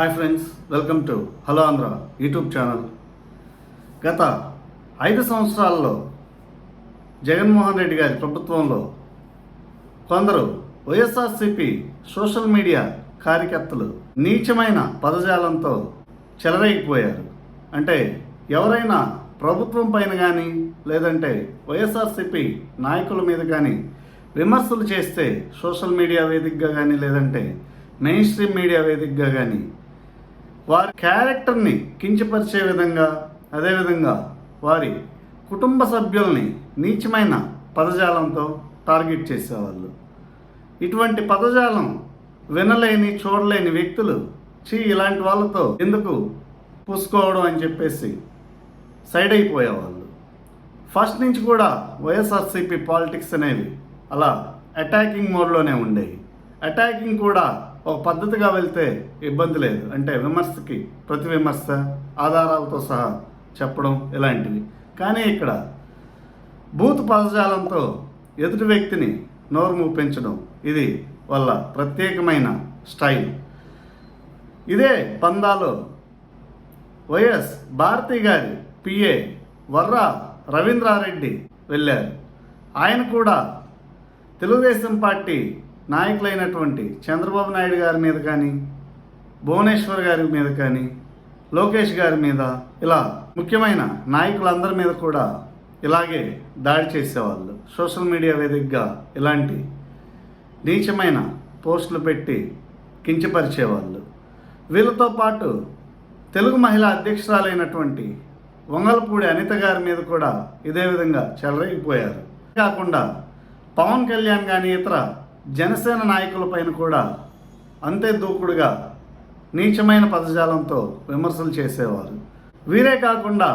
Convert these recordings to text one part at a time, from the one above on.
Hi friends welcome to hello Andhra YouTube channel. గత ఐదు సంవత్సరాల్లో జగన్మోహన్ రెడ్డి గారి ప్రభుత్వంలో కొందరు వైఎస్ఆర్సిపి సోషల్ మీడియా కార్యకర్తలు నీచమైన పదజాలంతో చెలరేగిపోయారు. అంటే ఎవరైనా ప్రభుత్వం పైన కానీ లేదంటే వైఎస్ఆర్సిపి నాయకుల మీద కానీ విమర్శలు చేస్తే సోషల్ మీడియా వేదికగా కానీ లేదంటే మెయిన్ స్ట్రీమ్ మీడియా వేదికగా కానీ వారి క్యారెక్టర్ని కించపరిచే విధంగా అదేవిధంగా వారి కుటుంబ సభ్యుల్ని నీచమైన పదజాలంతో టార్గెట్ చేసేవాళ్ళు. ఇటువంటి పదజాలం వినలేని చూడలేని వ్యక్తులు చీ ఇలాంటి వాళ్ళతో ఎందుకు పూసుకోవడం అని చెప్పేసి సైడ్ అయిపోయేవాళ్ళు. ఫస్ట్ నుంచి కూడా వైఎస్ఆర్సీపీ పాలిటిక్స్ అనేవి అలా అటాకింగ్ మోడ్లోనే ఉండేవి. అటాకింగ్ కూడా ఒక పద్ధతిగా వెళ్తే ఇబ్బంది లేదు. అంటే విమర్శకి ప్రతి విమర్శ ఆధారాలతో సహా చెప్పడం ఇలాంటివి కానీ ఇక్కడ బూత్ పదజాలంతో ఎదుటి వ్యక్తిని నోరు మూపించడం ఇది వల్ల ప్రత్యేకమైన స్టైల్. ఇదే పందాలో వైఎస్ భారతి గారి పిఏ వర్రా రవీంద్రారెడ్డి వెళ్ళారు. ఆయన కూడా తెలుగుదేశం పార్టీ నాయకులైనటువంటి చంద్రబాబు నాయుడు గారి మీద కానీ భువనేశ్వర్ గారి మీద కానీ లోకేష్ గారి మీద ఇలా ముఖ్యమైన నాయకులందరి మీద కూడా ఇలాగే దాడి చేసేవాళ్ళు. సోషల్ మీడియా వేదికగా ఇలాంటి నీచమైన పోస్టులు పెట్టి కించపరిచేవాళ్ళు. వీళ్ళతో పాటు తెలుగు మహిళా అధ్యక్షురాలైనటువంటి వంగలపూడి అనిత గారి మీద కూడా ఇదే విధంగా చెలరేగిపోయారు. కాకుండా పవన్ కళ్యాణ్ కానీ ఇతర జనసేన నాయకులపైన కూడా అంతే దూకుడుగా నీచమైన పదజాలంతో విమర్శలు చేసేవారు. వీరే కాకుండా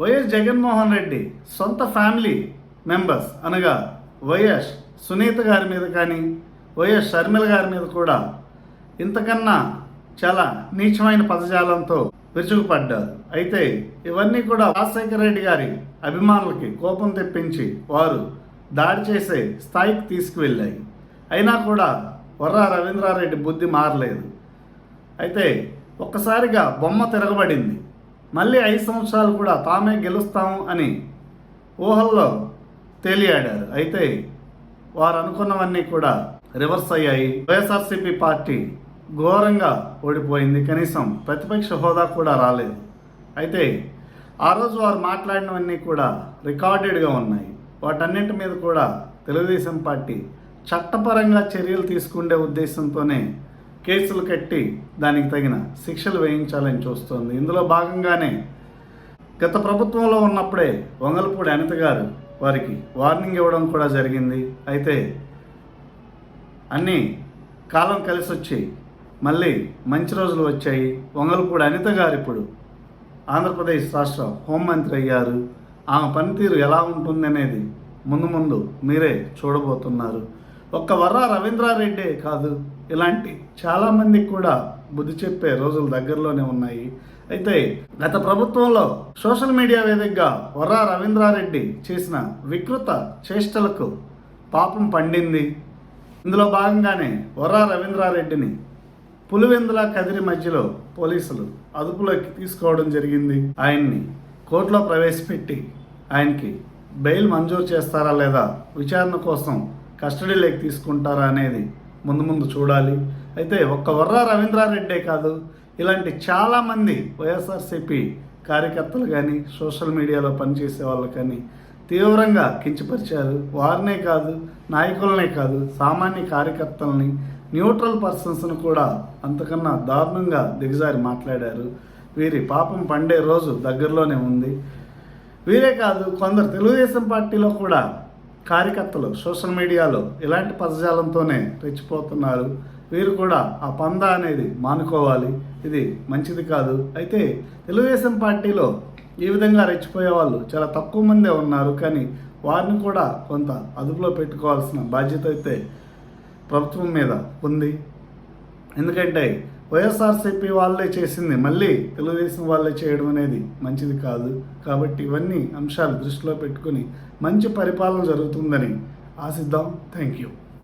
వైఎస్ జగన్మోహన్ రెడ్డి సొంత ఫ్యామిలీ మెంబర్స్ అనగా వైఎస్ సునీత గారి మీద కానీ వైఎస్ షర్మిల గారి మీద కూడా ఇంతకన్నా చాలా నీచమైన పదజాలంతో విరుచుకుపడ్డారు. అయితే ఇవన్నీ కూడా రాజశేఖర రెడ్డి గారి అభిమానులకి కోపం తెప్పించి వారు దాడి చేసే స్థాయికి తీసుకువెళ్ళాయి. అయినా కూడా వర్ర రవీంద్రారెడ్డి బుద్ధి మారలేదు. అయితే ఒక్కసారిగా బొమ్మ తిరగబడింది. మళ్ళీ ఐదు సంవత్సరాలు కూడా తామే గెలుస్తాము అని ఊహల్లో తేలియాడారు. అయితే వారు అనుకున్నవన్నీ కూడా రివర్స్ అయ్యాయి. వైఎస్ఆర్సీపీ పార్టీ ఘోరంగా ఓడిపోయింది. కనీసం ప్రతిపక్ష హోదా కూడా రాలేదు. అయితే ఆ రోజు వారు మాట్లాడినవన్నీ కూడా రికార్డెడ్గా ఉన్నాయి. వాటన్నింటి మీద కూడా తెలుగుదేశం పార్టీ చట్టపరంగా చర్యలు తీసుకునే ఉద్దేశంతోనే కేసులు కట్టి దానికి తగిన శిక్షలు వేయించాలని చూస్తోంది. ఇందులో భాగంగానే గత ప్రభుత్వంలో ఉన్నప్పుడే వంగలపూడి అనిత గారు వారికి వార్నింగ్ ఇవ్వడం కూడా జరిగింది. అయితే అన్నీ కాలం కలిసి వచ్చి మళ్ళీ మంచి రోజులు వచ్చాయి. వంగలపూడి అనిత గారు ఇప్పుడు ఆంధ్రప్రదేశ్ రాష్ట్ర హోంమంత్రి అయ్యారు. ఆమె పనితీరు ఎలా ఉంటుంది అనేది ముందు ముందు మీరే చూడబోతున్నారు. ఒక్క వర్రా రవీంద్రారెడ్డే కాదు ఇలాంటి చాలామందికి కూడా బుద్ధి చెప్పే రోజులు దగ్గరలోనే ఉన్నాయి. అయితే గత ప్రభుత్వంలో సోషల్ మీడియా వేదికగా వర్రా రవీంద్రారెడ్డి చేసిన వికృత చేష్టలకు పాపం పండింది. ఇందులో భాగంగానే వర్రా రవీంద్రారెడ్డిని పులివెందుల కదిరి మధ్యలో పోలీసులు అదుపులోకి తీసుకోవడం జరిగింది. ఆయన్ని కోర్టులో ప్రవేశపెట్టి ఆయనకి బెయిల్ మంజూరు చేస్తారా లేదా విచారణ కోసం కస్టడీలోకి తీసుకుంటారా అనేది ముందు ముందు చూడాలి. అయితే ఒక్క వర్రా రవీంద్రారెడ్డే కాదు ఇలాంటి చాలామంది వైఎస్ఆర్సీపీ కార్యకర్తలు కానీ సోషల్ మీడియాలో పనిచేసే వాళ్ళు కానీ తీవ్రంగా కించపరిచారు. వారినే కాదు నాయకులనే కాదు సామాన్య కార్యకర్తల్ని న్యూట్రల్ పర్సన్స్ను కూడా అంతకన్నా దారుణంగా దిగజారి మాట్లాడారు. వీరి పాపం పండే రోజు దగ్గరలోనే ఉంది. వీరే కాదు కొందరు తెలుగుదేశం పార్టీలో కూడా కార్యకర్తలు సోషల్ మీడియాలో ఇలాంటి పదజాలంతోనే రెచ్చిపోతున్నారు. వీరు కూడా ఆ పంద అనేది మానుకోవాలి. ఇది మంచిది కాదు. అయితే తెలుగుదేశం పార్టీలో ఈ విధంగా రెచ్చిపోయే వాళ్ళు చాలా తక్కువ మందే ఉన్నారు. కానీ వారిని కూడా కొంత అదుపులో పెట్టుకోవాల్సిన బాధ్యత అయితే ప్రభుత్వం మీద ఉంది. ఎందుకంటే వైఎస్ఆర్సీపీ వాళ్ళే చేసింది. మళ్ళీ తెలుగుదేశం వాళ్ళే చేయడం అనేది మంచిది కాదు. కాబట్టి ఇవన్నీ అంశాలు దృష్టిలో పెట్టుకుని మంచి పరిపాలన జరుగుతుందని ఆశిద్దాం. Thank you